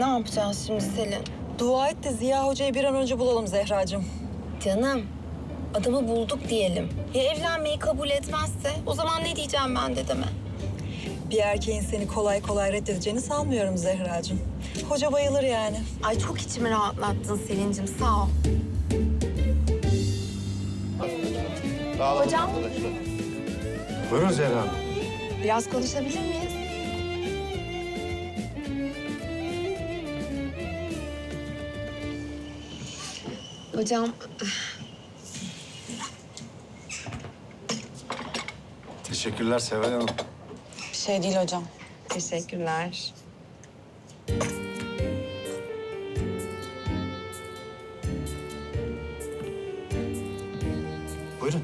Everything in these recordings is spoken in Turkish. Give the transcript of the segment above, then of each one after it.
Ne yapacağız şimdi Selin? Dua et de Ziya Hoca'yı bir an önce bulalım Zehracığım. Canım, adamı bulduk diyelim. Ya evlenmeyi kabul etmezse? O zaman ne diyeceğim ben dedeme? Bir erkeğin seni kolay kolay reddedeceğini sanmıyorum Zehracığım. Hoca bayılır yani. Ay çok içimi rahatlattın Selin'cim, sağ ol. Hocam, Buyurun Zehra Hanım. biraz konuşabilir miyiz? Hocam, Teşekkürler Seval Hanım. Bir şey değil hocam. teşekkürler. Buyurun.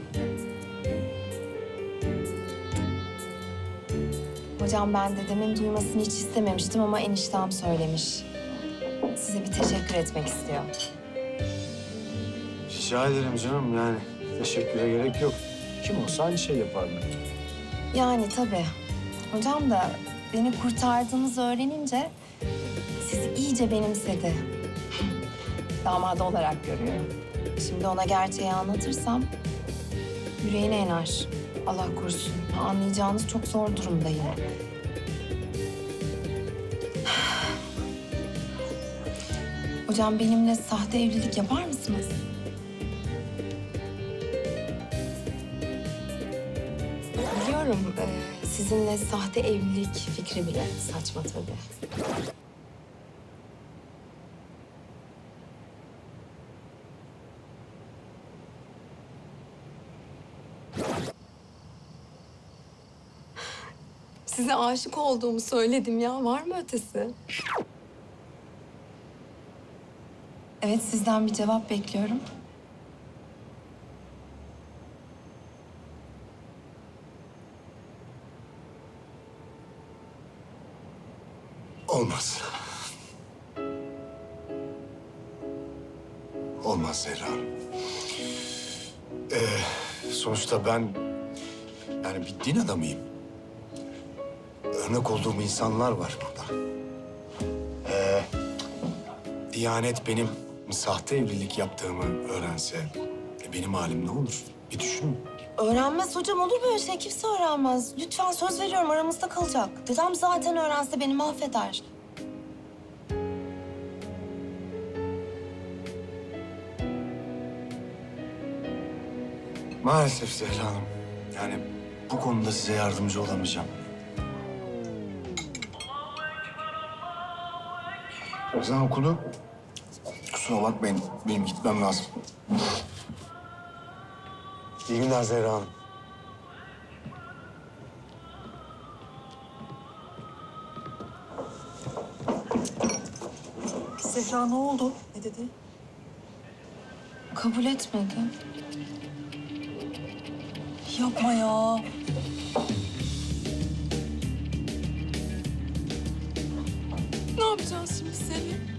Hocam ben dedemin duymasını hiç istememiştim ama eniştem söylemiş. Size bir teşekkür etmek istiyor. Rica ederim canım yani. Teşekküre gerek yok. Kim olsa aynı şey yapardı. Yani tabii. Hocam da beni kurtardığınızı öğrenince sizi iyice benimsedi. Damadı olarak görüyor. Şimdi ona gerçeği anlatırsam yüreğine iner. Allah korusun. Anlayacağınız çok zor durumdayım. Hocam benimle sahte evlilik yapar mısınız? Biliyorum e, sizinle sahte evlilik fikri bile saçma tabii. Size aşık olduğumu söyledim ya. Var mı ötesi? Evet, sizden bir cevap bekliyorum. Olmaz. Olmaz Zehra. Ee, sonuçta ben yani bir din adamıyım. Örnek olduğum insanlar var burada. Ee, Diyanet benim sahte evlilik yaptığımı öğrense e, benim halim ne olur? Bir düşünün. Öğrenmez hocam olur böyle şey kimse öğrenmez. Lütfen söz veriyorum aramızda kalacak. Dedem zaten öğrense beni mahveder. Maalesef Zehra Hanım. Yani bu konuda size yardımcı olamayacağım. Ezan okulu. Kusura bakmayın, benim gitmem lazım. İyi günler Zehra Hanım. Zehra ne oldu? Ne dedi? Kabul etmedi. Yapma ya. Ne yapacağız şimdi Selin?